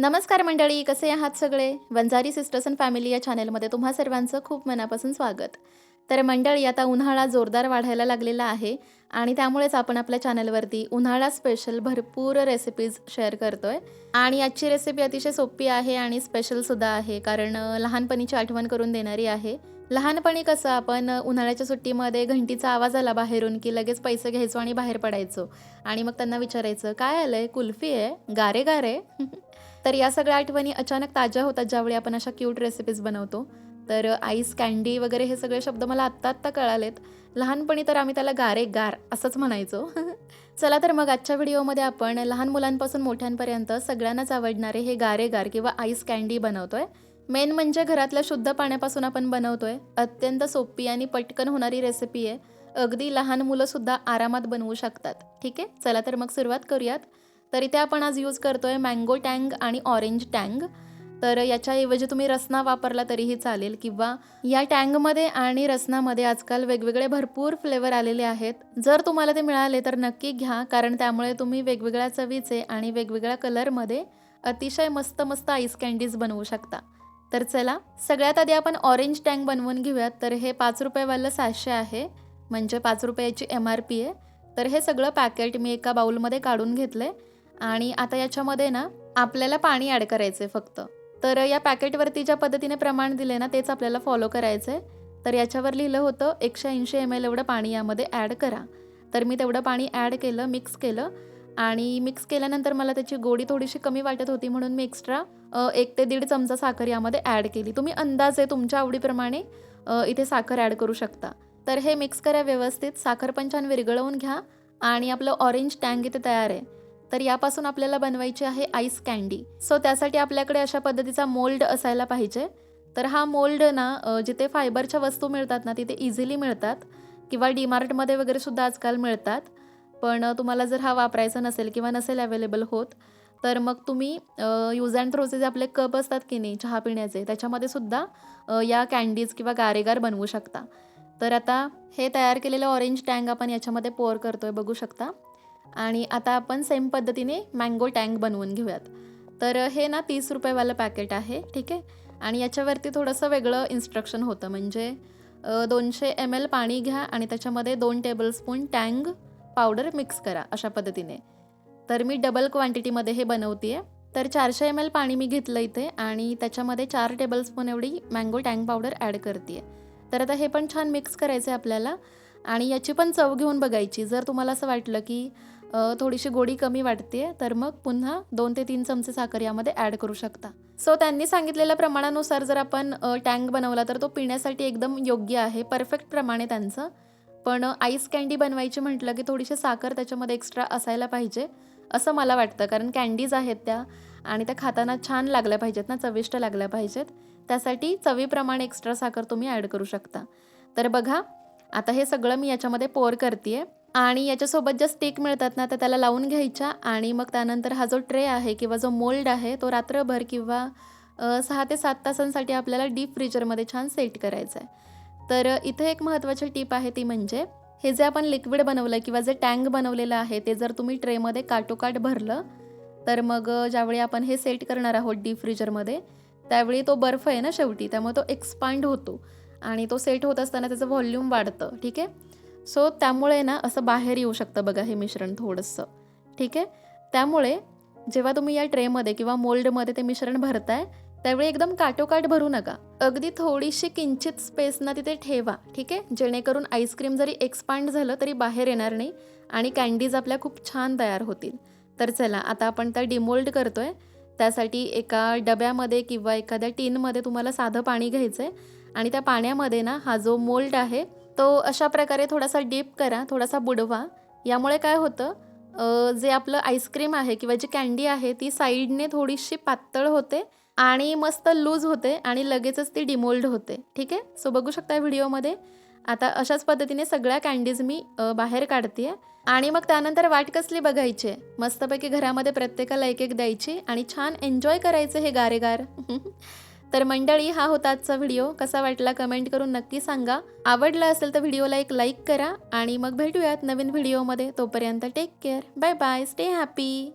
नमस्कार मंडळी कसे आहात सगळे? वंजारी सिस्टर्स अँड फॅमिली या चॅनेलमध्ये तुम्हा सर्वांचं खूप मनापासून स्वागत. तर मंडळी आता उन्हाळा जोरदार वाढायला लागलेला आहे आणि त्यामुळेच आपण आपल्या चॅनलवरती उन्हाळा स्पेशल भरपूर रेसिपीज शेअर करतोय. आणि आजची रेसिपी अतिशय सोपी आहे आणि स्पेशलसुद्धा आहे कारण लहानपणीची आठवण करून देणारी आहे. लहानपणी कसं आपण उन्हाळ्याच्या सुट्टीमध्ये घंटीचा आवाज आला बाहेरून की लगेच पैसे घ्यायचो आणि बाहेर पडायचो. आणि मग त्यांना विचारायचं काय आलंय? कुल्फी आहे? गारे गारे? तर या सगळ्या आठवणी अचानक ताज्या होतात ज्यावेळी आपण अशा क्यूट रेसिपीज बनवतो. तर आईस कँडी वगैरे हे सगळे शब्द मला आत्ता आत्ता कळालेत. लहानपणी तर आम्ही त्याला गारे गार असंच म्हणायचो. चला तर मग आजच्या व्हिडिओमध्ये आपण लहान मुलांपासून मोठ्यांपर्यंत सगळ्यांनाच आवडणारे हे गारे गार किंवा आईस कँडी बनवतोय. मेन म्हणजे घरातल्या शुद्ध पाण्यापासून आपण बनवतोय. अत्यंत सोपी आणि पटकन होणारी रेसिपी आहे. अगदी लहान मुलंसुद्धा आरामात बनवू शकतात. ठीक आहे? चला तर मग सुरुवात करूयात. तर इथे आपण आज यूज करतोय मँगो टँग आणि ऑरेंज टँग तर याच्याऐवजी तुम्ही रसना वापरला तरीही चालेल किंवा या टँगमध्ये आणि रसनामध्ये आजकाल वेगवेगळे भरपूर फ्लेवर आलेले आहेत. जर तुम्हाला ते मिळाले तर नक्की घ्या कारण त्यामुळे तुम्ही वेगवेगळ्या चवीचे आणि वेगवेगळ्या कलरमध्ये अतिशय मस्त मस्त आईस कँडीज बनवू शकता. तर चला सगळ्यात आधी आपण ऑरेंज टँग बनवून घेऊयात. तर हे पाच रुपयेवालं सहाशे आहे म्हणजे पाच रुपयाची एम आर पी आहे. तर हे सगळं पॅकेट मी एका बाउलमध्ये काढून घेतलं आणि आता याच्यामध्ये ना आपल्याला पाणी ॲड करायचं आहे फक्त. तर या पॅकेटवरती ज्या पद्धतीने प्रमाण दिले ना तेच आपल्याला फॉलो करायचं आहे तर याच्यावर लिहिलं होतं एकशे ऐंशी एम एल एवढं पाणी यामध्ये ॲड करा. तर मी तेवढं पाणी ॲड केलं मिक्स केलं. आणि मिक्स केल्यानंतर मला त्याची गोडी थोडीशी कमी वाटत होती म्हणून मी एक्स्ट्रा एक ते दीड चमचा साखर यामध्ये ॲड केली. तुम्ही अंदाजे तुमच्या आवडीप्रमाणे इथे साखर ॲड करू शकता. तर हे मिक्स करा व्यवस्थित. साखर पण छान विरघळवून घ्या. आणि आपलं ऑरेंज टँग इथे तयार आहे. तर यापासून आपल्याला बनवायची आहे आईस कँडी सो त्यासाठी आपल्याकडे अशा पद्धतीचा मोल्ड असायला पाहिजे. तर हा मोल्ड ना जिथे फायबरच्या वस्तू मिळतात ना तिथे इझिली मिळतात. किंवा डीमार्टमध्ये वगैरे सुद्धा आजकाल मिळतात. पण तुम्हाला जर हा वापरायचा नसेल किंवा नसेल अवेलेबल होत तर मग तुम्ही यूज अँड थ्रोचे जे आपले कप असतात की नाही चहा पिण्याचे त्याच्यामध्ये सुद्धा या कँडीज किंवा गारेगार बनवू शकता. तर आता हे तयार केलेलं ऑरेंज टँग आपण याच्यामध्ये पोअर करतोय बघू शकता. आणि आता आपण सेम पद्धतीने मँगो टँग बनवून घेऊयात. तर हे ना तीस रुपयेवालं पॅकेट आहे ठीक आहे? आणि याच्यावरती थोडंसं वेगळं इन्स्ट्रक्शन होतं म्हणजे दोनशे एम एल पाणी घ्या आणि त्याच्यामध्ये दोन टेबलस्पून टँग पावडर मिक्स करा अशा पद्धतीने. तर मी डबल क्वांटिटीमध्ये हे बनवते आहे तर चारशे एम एल पाणी मी घेतलं इथे आणि त्याच्यामध्ये चार टेबलस्पून एवढी मँगो टँग पावडर ॲड करते आहे तर आता हे पण छान मिक्स करायचं आहे आपल्याला. आणि याची पण चव घेऊन बघायची. जर तुम्हाला असं वाटलं की थोडीशी गोडी कमी वाटते तर मग पुन्हा दोन ते तीन चमचे साखर यामध्ये ॲड करू शकता. सो त्यांनी सांगितलेल्या प्रमाणानुसार जर आपण टँक बनवला तर तो पिण्यासाठी एकदम योग्य आहे परफेक्ट प्रमाणे त्यांचं. पण आईस कँडी बनवायची म्हटलं की थोडीशी साखर त्याच्यामध्ये एक्स्ट्रा असायला पाहिजे असं मला वाटतं. कारण कँडीज आहेत त्या आणि त्या खाताना छान लागल्या पाहिजेत ना चविष्ट लागल्या पाहिजेत. त्यासाठी चवीप्रमाणे एक्स्ट्रा साखर तुम्ही ॲड करू शकता. तर बघा आता हे सगळं मी याच्यामध्ये पोर करते आहे आणि याच्यासोबत ज्या स्टिक मिळतात ना तर त्याला लावून घ्यायच्या. आणि मग त्यानंतर हा जो ट्रे आहे किंवा जो मोल्ड आहे तो रात्रभर किंवा सहा ते सात तासांसाठी आपल्याला डीप फ्रीजरमध्ये छान सेट करायचा आहे. तर इथे एक महत्त्वाची टीप आहे ती म्हणजे हे जे आपण लिक्विड बनवलं किंवा जे टँक बनवलेलं आहे ते जर तुम्ही ट्रेमध्ये काटोकाट भरलं तर मग ज्यावेळी आपण हे सेट करणार आहोत डीप फ्रीजरमध्ये त्यावेळी तो बर्फ आहे ना शेवटी त्यामुळे तो एक्सपांड होतो. आणि तो सेट होत असताना त्याचं व्हॉल्यूम वाढतं ठीक आहे? सो त्यामुळे ना असं बाहेर येऊ शकतं बघा हे मिश्रण थोडंसं. ठीक आहे? त्यामुळे जेव्हा तुम्ही या ट्रेमध्ये किंवा मोल्डमध्ये ते मिश्रण भरताय त्यावेळी एकदम काटोकाट भरू नका. अगदी थोडीशी किंचित स्पेस ना तिथे ठेवा. ठीक आहे? जेणेकरून आईस्क्रीम जरी एक्सपांड झालं तरी बाहेर येणार नाही आणि कँडीज आपल्या खूप छान तयार होतील. तर चला आता आपण त्या डिमोल्ड करतोय. त्यासाठी एका डब्यामध्ये किंवा एखाद्या टीनमध्ये तुम्हाला साधं पाणी घ्यायचं आहे आणि त्या पाण्यामध्ये ना हा जो मोल्ड आहे तो अशा प्रकारे थोडासा डीप करा थोडासा बुडवा. यामुळे काय होतं जे आपलं आईस्क्रीम आहे किंवा जी कँडी आहे ती साईडने थोडीशी पातळ होते आणि मस्त लूज होते आणि लगेचच ती डिमोल्ड होते. ठीक आहे? सो बघू शकता व्हिडिओमध्ये. आता अशाच पद्धतीने सगळ्या कँडीज मी बाहेर काढते आणि मग त्यानंतर वाट कसली बघायची? आहे मस्तपैकी घरामध्ये प्रत्येकाला एक एक द्यायची आणि छान एन्जॉय करायचं हे गारेगार. तर मंडळी हा होता आजचा व्हिडिओ. कसा वाटला कमेंट करून नक्की सांगा. आवडला असेल तर व्हिडिओला एक लाईक करा आणि मग भेटूयात नवीन व्हिडिओमध्ये. तोपर्यंत take care bye bye stay happy